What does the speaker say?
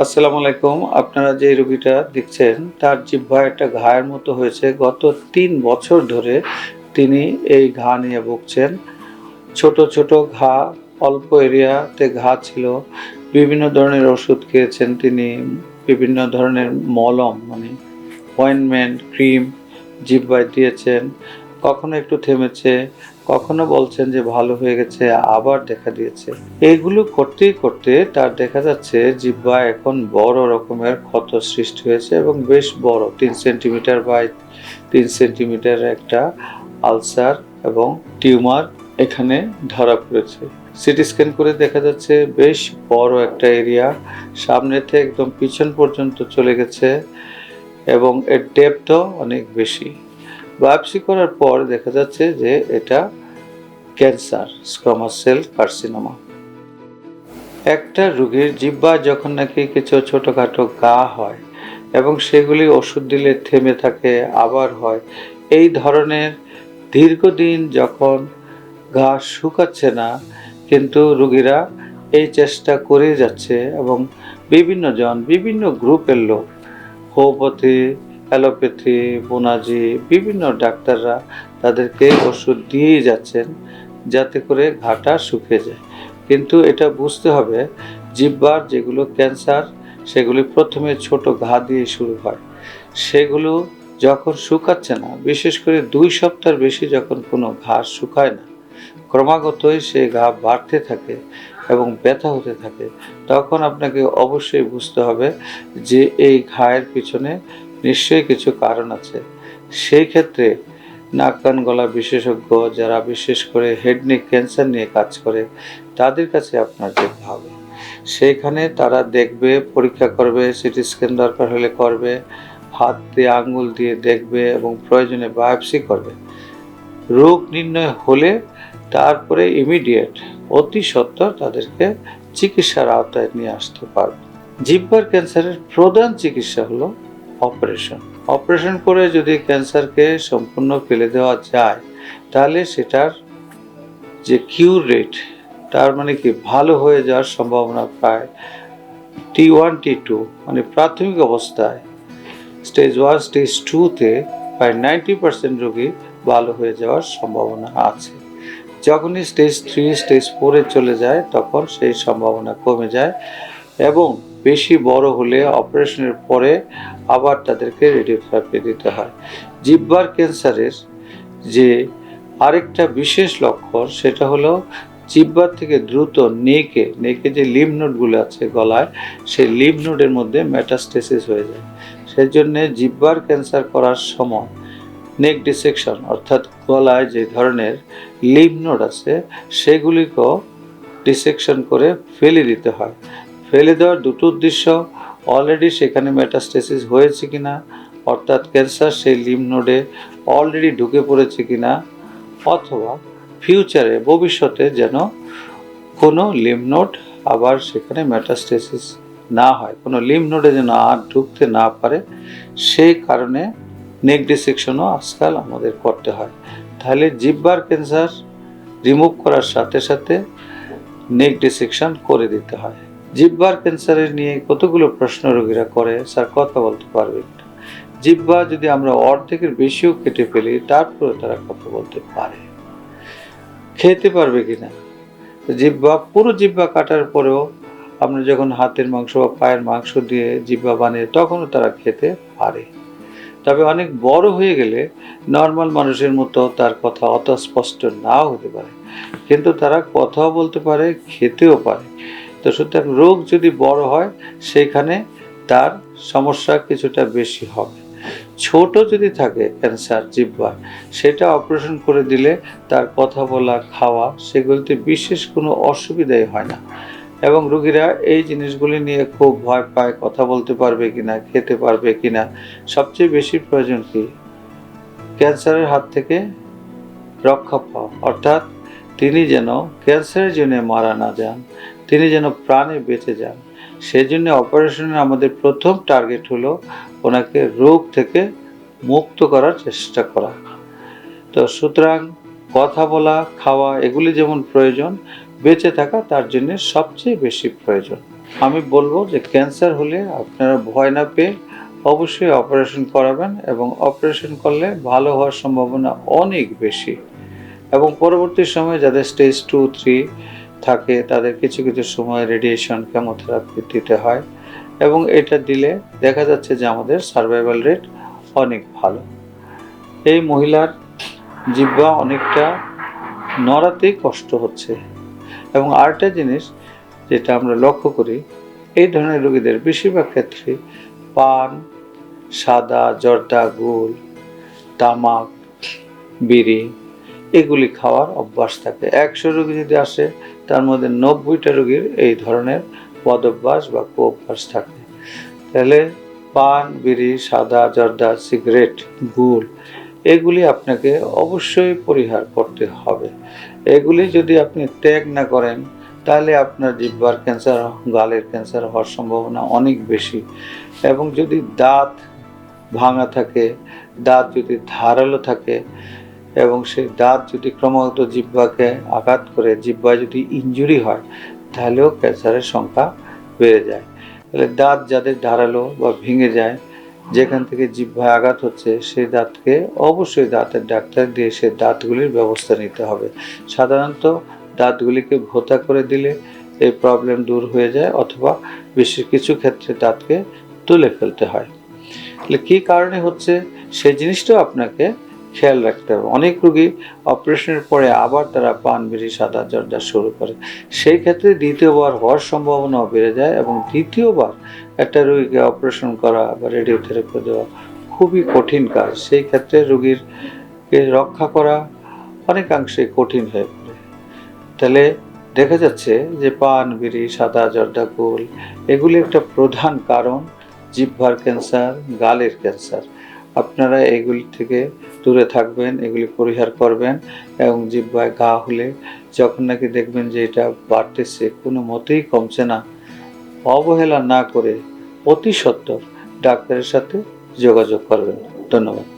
আসসালামু আলাইকুম। আপনারা যে রোগীটা দেখছেন, তার জিহ্বা একটা ঘায়ের মতো হয়েছে। গত তিন বছর ধরে তিনি এই ঘা নিয়ে ভুগছেন। ছোট ছোট ঘা, অল্প এরিয়াতে ঘা ছিল। বিভিন্ন ধরনের ওষুধ খেয়েছেন তিনি। বিভিন্ন ধরনের মলম মানে অয়েনমেন্ট ক্রিম জিহ্বায় দিয়েছেন। কখনো একটু থেমেছে। কখনো বলছেন যে ভালো হয়ে গেছে, আবার দেখা দিয়েছে। এইগুলো করতেই করতে তার দেখা যাচ্ছে জিহ্বা এখন বড় রকমের ক্ষত সৃষ্টি হয়েছে এবং বেশ বড়, তিন সেন্টিমিটার বাই তিন সেন্টিমিটার একটা আলসার এবং টিউমার এখানে ধরা পড়েছে। সিটি স্ক্যান করে দেখা যাচ্ছে বেশ বড় একটা এরিয়া, সামনে থেকে একদম পিছন পর্যন্ত চলে গেছে এবং এর ডেপথও অনেক বেশি। বায়োপসি করার পর দেখা যাচ্ছে যে এটা ক্যান্সার স্কোমাস সেল, কার্সিনোমা। একটা রোগীর জিহ্বা যখন নাকি কিছু ছোটোখাটো গা হয় এবং সেগুলি ওষুধ দিলে থেমে থাকে, আবার হয়, এই ধরনের দীর্ঘদিন যখন ঘা শুকাচ্ছে না, কিন্তু রুগীরা এই চেষ্টা করে যাচ্ছে এবং বিভিন্ন জন, বিভিন্ন গ্রুপের লোক হোমিওপ্যাথি অ্যালোপ্যাথি, বোনাজি, বিভিন্ন ডাক্তাররা তাদেরকে ওষুধ দিয়েই যাচ্ছেন যাতে করে ঘাটা শুকিয়ে যায়। কিন্তু এটা বুঝতে হবে জিহ্বার যেগুলো ক্যান্সার, সেগুলি প্রথমে ছোট ঘা দিয়ে শুরু হয়। সেগুলো যখন শুকাচ্ছে না, বিশেষ করে দুই সপ্তাহের বেশি যখন কোনো ঘা শুকায় না, ক্রমাগতই সে ঘা বাড়তে থাকে এবং ব্যথা হতে থাকে, তখন আপনাকে অবশ্যই বুঝতে হবে যে এই ঘায়ের পিছনে নিশ্চয়ই কিছু কারণ আছে। সেই ক্ষেত্রে নাক কান গলা বিশেষজ্ঞ যারা বিশেষ করে হেড নেক ক্যান্সার নিয়ে কাজ করে, তাদের কাছে আপনার যেতে হবে সেইখানে তারা দেখবে, পরীক্ষা করবে, সিটি স্ক্যান দরকার হলে করবে, হাত দিয়ে আঙ্গুল দিয়ে দেখবে এবং প্রয়োজনে বায়োপসি করবে। রোগ নির্ণয় হলে তারপরে ইমিডিয়েট অতি সত্বর তাদেরকে চিকিৎসার আওতায় নিয়ে আসতে পারবে। জিহ্বার ক্যান্সারের প্রধান চিকিৎসা হলো অপারেশন। অপারেশন করে যদি ক্যান্সারকে সম্পূর্ণ ফেলে দেওয়া যায়, তাহলে সেটার যে কিউর রেট তার মানে কি, ভালো হয়ে যাওয়ার সম্ভাবনা প্রায় টি ওয়ান টি টু মানে প্রাথমিক অবস্থায় স্টেজ ওয়ান স্টেজ টুতে প্রায় নাইনটি পার্সেন্ট রোগী ভালো হয়ে যাওয়ার সম্ভাবনা আছে। যখনই স্টেজ থ্রি স্টেজ ফোরে চলে যায়, তখন সেই সম্ভাবনা কমে যায় এবং বেশি বড় হলে অপারেশনের পরে আবার তাদেরকে রেডিওথেরাপি দিতে হয়। জিহ্বার ক্যান্সারের যে আরেকটা বিশেষ লক্ষণ, সেটা হলো জিহ্বার থেকে দ্রুত নেকে নেকে যে লিম নোডগুলো আছে গলায়, সেই লিম নোডের মধ্যে মেটাস্টেসিস হয়ে যায়। সেই জন্য জিহ্বার ক্যান্সার করার সময় নেক ডিসেকশন অর্থাৎ গলায় যে ধরনের লিম নোড আছে, সেগুলিকেও ডিসেকশন করে ফেলে দিতে হয়। ফেলে দেওয়ার দুটো উদ্দেশ্য অলরেডি সেখানে মেটাস্টেসিস হয়েছে কিনা, অর্থাৎ ক্যান্সার সেই লিম নোডে অলরেডি ঢুকে পড়েছে কিনা, অথবা ফিউচারে ভবিষ্যতে যেন কোনো লিম নোড আবার সেখানে মেটাস্টেসিস না হয়, কোনো লিম নোডে যেন আর ঢুকতে না পারে সেই কারণে নেক ডিসেকশনও আজকাল আমাদের করতে হয়। তাহলে জিব্বার ক্যান্সার রিমুভ করার সাথে সাথে নেক ডিসেকশন করে দিতে হয়। জিব্বার ক্যান্সারের নিয়ে কতগুলো প্রশ্ন রোগীরা করে, স্যার, কথা বলতে পারবেন না জিব্বা যদি আমরা অর্ধেকের বেশিও কেটে ফেলি তারপরে তারা কথা বলতে পারে। খেতে পারবে কিনা? জিব্বা পুরো জিব্বা কাটার পরেও আমরা যখন হাতের মাংস বা পায়ের মাংস দিয়ে জিব্বা বানিয়ে, তখনও তারা খেতে পারে। তবে অনেক বড় হয়ে গেলে নর্মাল মানুষের মতো তার কথা অত স্পষ্ট নাও হতে পারে। কিন্তু তারা কথাও বলতে পারে, খেতেও পারে। তো সুতরাং রোগ যদি বড় হয়, সেখানে তার সমস্যা কিছুটা বেশি হবে। ছোট যদি থাকে ক্যান্সার জিব্বার সেটা অপারেশন করে দিলে তার কথা বলা, খাওয়া, সেগুলিতে বিশেষ কোনো অসুবিধাই হয় না। এবং রুগীরা এই জিনিসগুলি নিয়ে খুব ভয় পায়, কথা বলতে পারবে কিনা, খেতে পারবে কিনা, সবচেয়ে বেশি প্রয়োজন কি? ক্যান্সারের হাত থেকে রক্ষা পাওয়া। অর্থাৎ তিনি যেন ক্যান্সারের জন্য মারা না যান তিনি যেন প্রাণে বেঁচে যান। সেই সেজন্য অপারেশনের আমাদের প্রথম টার্গেট হলো ওনাকে রোগ থেকে মুক্ত করার চেষ্টা করা। তো সুতরাং কথা বলা, খাওয়া এগুলি যেমন প্রয়োজন, বেঁচে থাকা তার জন্য সবচেয়ে বেশি প্রয়োজন। আমি বলব যে ক্যান্সার হলে আপনারা ভয় না পেয়ে অবশ্যই অপারেশন করাবেন এবং অপারেশন করলে ভালো হওয়ার সম্ভাবনা অনেক বেশি। এবং পরবর্তী সময়ে যাদের স্টেজ টু থ্রি থাকে, তাদের কিছু কিছু সময় রেডিয়েশন কেমোথেরাপি দিতে হয় এবং এটা দিলে দেখা যাচ্ছে যে আমাদের সার্ভাইভাল রেট অনেক ভালো। এই মহিলার জিহ্বা অনেকটা নড়াতেই কষ্ট হচ্ছে। এবং আরেকটা জিনিস যেটা আমরা লক্ষ্য করি, এই ধরনের রোগীদের বেশিরভাগ ক্ষেত্রে পান, সাদা, জর্দা গুল তামাক, বিড়ি এগুলি খাওয়ার অভ্যাস থাকে। একশো রোগী যদি আসে, তার মধ্যে নব্বইটা রোগীর এই ধরনের বদ অভ্যাস বা কুঅভ্যাস থাকে। তাহলে পান, বিড়ি, সাদা, জর্দা, সিগারেট গুল এগুলি আপনাকে অবশ্যই পরিহার করতে হবে। এগুলি যদি আপনি ত্যাগ না করেন, তাহলে আপনার জিহ্বার ক্যান্সার, গালের ক্যান্সার হওয়ার সম্ভাবনা অনেক বেশি। এবং যদি দাঁত ভাঙা থাকে, দাঁত যদি ধারালো থাকে এবং সেই দাঁত যদি ক্রমাগত জিহ্বাকে আঘাত করে, জিহ্বায় যদি ইনজুরি হয়, তাহলেও ক্যান্সারের সংখ্যা বেড়ে যায়। তাহলে দাঁত যাদের ধারালো বা ভেঙে যায়, যেখান থেকে জিহ্বায় আঘাত হচ্ছে সেই দাঁতকে অবশ্যই দাঁতের ডাক্তার দিয়ে সে দাঁতগুলির ব্যবস্থা নিতে হবে। সাধারণত দাঁতগুলিকে ভোতা করে দিলে এই প্রবলেম দূর হয়ে যায় অথবা বেশি কিছু ক্ষেত্রে দাঁতকে তুলে ফেলতে হয়। তাহলে কী কারণে হচ্ছে? সেই জিনিসটাও আপনাকে খেয়াল রাখতে হবে। অনেক রুগী অপারেশনের পরে আবার তারা পান বিড়ি সাদা জর্দা শুরু করে। সেই ক্ষেত্রে দ্বিতীয়বার হওয়ার সম্ভাবনাও বেড়ে যায় এবং দ্বিতীয়বার একটা রুগীকে অপারেশন করা বা রেডিওথেরাপি দেওয়া খুবই কঠিন কাজ। সেই ক্ষেত্রে রোগীরকে রক্ষা করা অনেকাংশে কঠিন হয়ে পড়ে। তাহলে দেখা যাচ্ছে যে পান বিড়ি সাদা জর্দা গোল এগুলি একটা প্রধান কারণ। জিহ্বার ক্যান্সার, গালের ক্যান্সার। আপনারা এগুলি থেকে দূরে থাকবেন, এগুলি পরিহার করবেন এবং জিব্বায় গা হলে যখন নাকি দেখবেন যে এটা বাড়তেছে, কোনো মতেই কমছে না, অবহেলা না করে অতি সত্বর ডাক্তারের সাথে যোগাযোগ করবেন। ধন্যবাদ।